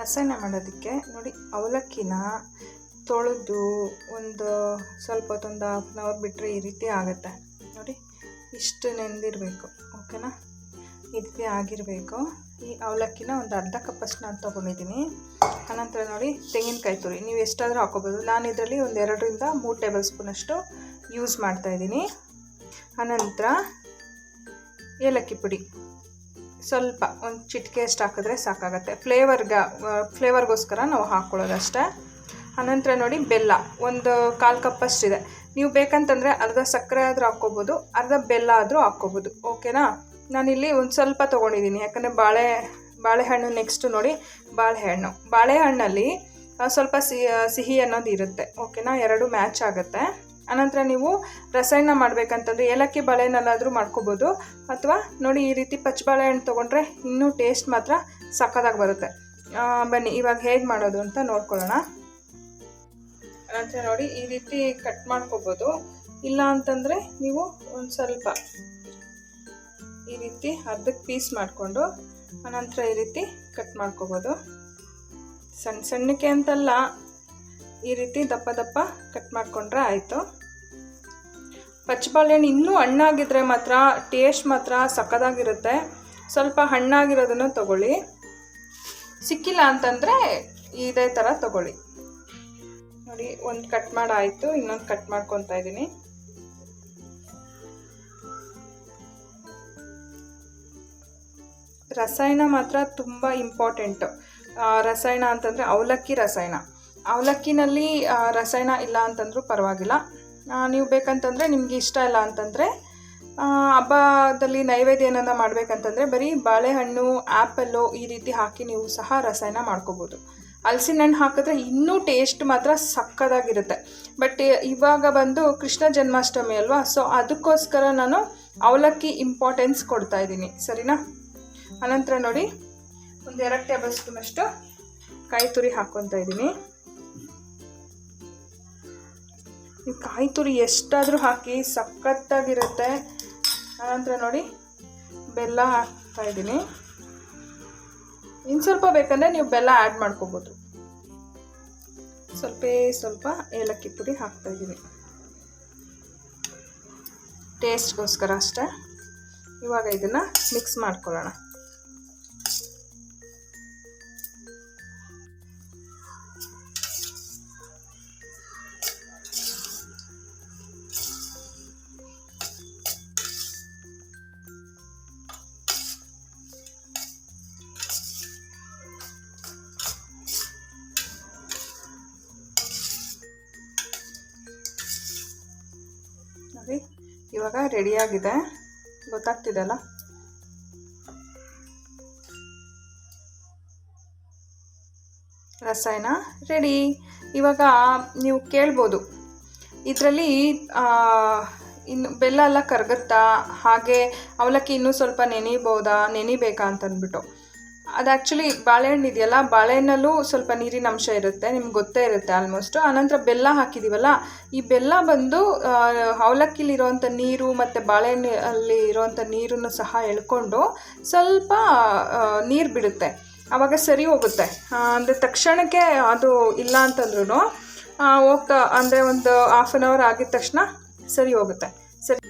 ರಸಾಯನ ಮಾಡೋದಕ್ಕೆ ನೋಡಿ ಅವಲಕ್ಕಿನ ತೊಳೆದು ಒಂದು ಸ್ವಲ್ಪ ಹೊತ್ತೊಂದು ಹಾಫ್ ಆನ್ ಅವರ್ ಬಿಟ್ಟರೆ ಈ ರೀತಿ ಆಗುತ್ತೆ. ನೋಡಿ, ಇಷ್ಟು ನೆಂದಿರಬೇಕು ಓಕೆನಾ ಈ ರೀತಿ ಆಗಿರಬೇಕು. ಈ ಅವಲಕ್ಕಿನ ಒಂದು ಅರ್ಧ ಕಪ್ಪಷ್ಟು ನಾನು ತೊಗೊಂಡಿದ್ದೀನಿ. ಆನಂತರ ನೋಡಿ, ತೆಂಗಿನಕಾಯಿ ತುರಿ. ನೀವು ಎಷ್ಟಾದರೂ ಹಾಕೋಬೋದು. ನಾನು ಇದರಲ್ಲಿ ಒಂದು ಎರಡರಿಂದ ಮೂರು ಟೇಬಲ್ ಸ್ಪೂನಷ್ಟು ಯೂಸ್ ಮಾಡ್ತಾಯಿದ್ದೀನಿ ಆನಂತರ ಏಲಕ್ಕಿ ಪುಡಿ. ಸ್ವಲ್ಪ ಒಂದು ಚಿಟಿಕೆ ಅಷ್ಟು ಹಾಕಿದ್ರೆ ಸಾಕಾಗುತ್ತೆ. ಫ್ಲೇವರ್ಗ ಫ್ಲೇವರ್ಗೋಸ್ಕರ ನಾವು ಹಾಕ್ಕೊಳ್ಳೋದಷ್ಟೇ. ಅನಂತರ ನೋಡಿ ಬೆಲ್ಲ, ಒಂದು ಕಾಲು ಕಪ್ಪಷ್ಟಿದೆ ನೀವು ಬೇಕಂತಂದರೆ ಅರ್ಧ ಸಕ್ಕರೆ ಆದರೂ ಹಾಕ್ಕೋಬೋದು, ಅರ್ಧ ಬೆಲ್ಲ ಆದರೂ ಹಾಕ್ಕೋಬೋದು. ಓಕೆನಾ? ನಾನಿಲ್ಲಿ ಒಂದು ಸ್ವಲ್ಪ ತೊಗೊಂಡಿದ್ದೀನಿ. ಯಾಕಂದರೆ ಬಾಳೆ, ಬಾಳೆಹಣ್ಣು ನೆಕ್ಸ್ಟು ನೋಡಿ ಬಾಳೆಹಣ್ಣು. ಬಾಳೆಹಣ್ಣಲ್ಲಿ ಸ್ವಲ್ಪ ಸಿಹಿ ಸಿಹಿ ಅನ್ನೋದು ಇರುತ್ತೆ. ಓಕೆನಾ? ಎರಡು ಮ್ಯಾಚ್ ಆಗುತ್ತೆ. ಅನಂತರ ನೀವು ರಸಾಯನ ಮಾಡಬೇಕಂತಂದ್ರೆ ಏಲಕ್ಕಿ ಬಾಳೆಹಣ್ಣಲ್ಲಾದರೂ ಮಾಡ್ಕೋಬೋದು. ಅಥವಾ ನೋಡಿ ಈ ರೀತಿ ಪಚ್ಚಬಾಳೆಹಣ್ಣು ತೊಗೊಂಡ್ರೆ ಇನ್ನೂ ಟೇಸ್ಟ್ ಮಾತ್ರ ಸಕ್ಕದಾಗಿ ಬರುತ್ತೆ. ಬನ್ನಿ, ಇವಾಗ ಹೇಗೆ ಮಾಡೋದು ಅಂತ ನೋಡ್ಕೊಳ್ಳೋಣ. ಅನಂತರ ನೋಡಿ ಈ ರೀತಿ ಕಟ್ ಮಾಡ್ಕೋಬೋದು. ಇಲ್ಲ ಅಂತಂದರೆ ನೀವು ಒಂದು ಸ್ವಲ್ಪ ಈ ರೀತಿ ಅರ್ಧಕ್ಕೆ ಪೀಸ್ ಮಾಡಿಕೊಂಡು ಅನಂತರ ಈ ರೀತಿ ಕಟ್ ಮಾಡ್ಕೋಬೋದು. ಸಣ್ಣ ಸಣ್ಣಕ್ಕೆ ಅಂತಲ್ಲ, ಈ ರೀತಿ ದಪ್ಪ ದಪ್ಪ ಕಟ್ ಮಾಡಿಕೊಂಡ್ರೆ ಆಯಿತು. ಪಚ್ಚಬಾಳೆಹಣ್ಣು ಇನ್ನೂ ಹಣ್ಣಾಗಿದ್ದರೆ ಮಾತ್ರ ಟೇಸ್ಟ್ ಮಾತ್ರ ಸಕ್ಕದಾಗಿರುತ್ತೆ ಸ್ವಲ್ಪ ಹಣ್ಣಾಗಿರೋದನ್ನು ತಗೊಳ್ಳಿ. ಸಿಕ್ಕಿಲ್ಲ ಅಂತಂದರೆ ಇದೇ ಥರ ತಗೊಳ್ಳಿ. ನೋಡಿ, ಒಂದು ಕಟ್ ಮಾಡಾಯಿತು ಇನ್ನೊಂದು ಕಟ್ ಮಾಡ್ಕೊತಾ ಇದ್ದೀನಿ. ರಸಾಯನ ಮಾತ್ರ ತುಂಬ ಇಂಪಾರ್ಟೆಂಟು ರಸಾಯನ ಅಂತಂದರೆ ಅವಲಕ್ಕಿ ರಸಾಯನ. ಅವಲಕ್ಕಿನಲ್ಲಿ ರಸಾಯನ ಇಲ್ಲ ಅಂತಂದ್ರೂ ಪರವಾಗಿಲ್ಲ. ನೀವು ಬೇಕಂತಂದರೆ ನಿಮಗೆ ಇಷ್ಟ ಇಲ್ಲ ಅಂತಂದರೆ ಹಬ್ಬದಲ್ಲಿ ನೈವೇದ್ಯ ಏನನ್ನ ಮಾಡಬೇಕಂತಂದರೆ ಬರೀ ಬಾಳೆಹಣ್ಣು ಆ್ಯಪಲ್ಲು ಈ ರೀತಿ ಹಾಕಿ ನೀವು ಸಹ ರಸಾಯನ ಮಾಡ್ಕೋಬೋದು. ಹಲಸಿನ ಹಣ್ಣು ಹಾಕಿದ್ರೆ ಇನ್ನೂ ಟೇಸ್ಟ್ ಮಾತ್ರ ಸಕ್ಕದಾಗಿರುತ್ತೆ. ಬಟ್ ಇವಾಗ ಬಂದು ಕೃಷ್ಣ ಜನ್ಮಾಷ್ಟಮಿ ಅಲ್ವಾ, ಸೊ ಅದಕ್ಕೋಸ್ಕರ ನಾನು ಅವಲಕ್ಕಿ ಇಂಪಾರ್ಟೆನ್ಸ್ ಕೊಡ್ತಾ ಇದ್ದೀನಿ. ಸರಿನಾ? ಅನಂತರ ನೋಡಿ, ಒಂದು ಎರಡು ಟೇಬಲ್ ಸ್ಪೂನಷ್ಟು ಕಾಯಿ ತುರಿ ಹಾಕ್ಕೊತಾ ಇದ್ದೀನಿ. ಈ ಕಾಯಿ ತುರಿ ಎಷ್ಟಾದರೂ ಹಾಕಿ ಸಖತ್ತಾಗಿರುತ್ತೆ. ಆನಂತರ ನೋಡಿ, ಬೆಲ್ಲ ಹಾಕ್ತಾ ಇದ್ದೀನಿ. ಇನ್ನು ಸ್ವಲ್ಪ ಬೇಕಂದರೆ ನೀವು ಬೆಲ್ಲ ಆ್ಯಡ್ ಮಾಡ್ಕೋಬೋದು. ಸ್ವಲ್ಪ ಸ್ವಲ್ಪ ಏಲಕ್ಕಿ ಪುಡಿ ಹಾಕ್ತಾ ಇದ್ದೀನಿ. ಟೇಸ್ಟ್ಗೋಸ್ಕರ ಅಷ್ಟೇ. ಇವಾಗ ಇದನ್ನು ಮಿಕ್ಸ್ ಮಾಡ್ಕೊಳ್ಳೋಣ. ನೋಡಿ ಇವಾಗ ರೆಡಿಯಾಗಿದೆ ಗೊತ್ತಾಗ್ತಿದೆಲ್ಲ ರಸಾಯನ ರೆಡಿ ಇವಾಗ ನೀವು ಕೇಳ್ಬೋದು. ಇದರಲ್ಲಿ ಇನ್ನು ಬೆಲ್ಲ ಎಲ್ಲ ಕರಗುತ್ತಾ? ಹಾಗೆ ಅವಲಕ್ಕಿ ಇನ್ನೂ ಸ್ವಲ್ಪ ನೆನಿಬೋದಾ? ನೆನಿಬೇಕಾ ಅಂತಂದ್ಬಿಟ್ಟು. ಅದು ಆ್ಯಕ್ಚುಲಿ ಬಾಳೆಹಣ್ಣು ಇದೆಯಲ್ಲ, ಬಾಳೆಹಣ್ಣಲ್ಲೂ ಸ್ವಲ್ಪ ನೀರಿನ ಅಂಶ ಇರುತ್ತೆ, ನಿಮ್ಗೆ ಗೊತ್ತೇ ಇರುತ್ತೆ ಆಲ್ಮೋಸ್ಟು ಆನಂತರ ಬೆಲ್ಲ ಹಾಕಿದ್ದೀವಲ್ಲ ಈ ಬೆಲ್ಲ ಬಂದು ಅವಲಕ್ಕಿಲಿರೋವಂಥ ನೀರು ಮತ್ತು ಬಾಳೆಹಣ್ಣು ಅಲ್ಲಿ ಇರೋವಂಥ ನೀರನ್ನು ಸಹ ಎಳ್ಕೊಂಡು ಸ್ವಲ್ಪ ನೀರು ಬಿಡುತ್ತೆ. ಆವಾಗ ಸರಿ ಹೋಗುತ್ತೆ. ಅಂದರೆ ತಕ್ಷಣಕ್ಕೆ ಅದು ಇಲ್ಲ ಅಂತಂದ್ರೂ ಹೋಗ್ತಾ, ಅಂದರೆ ಒಂದು ಹಾಫ್ ಆನ್ ಅವರ್ ಆಗಿದ ತಕ್ಷಣ ಸರಿ ಹೋಗುತ್ತೆ. ಸರಿ.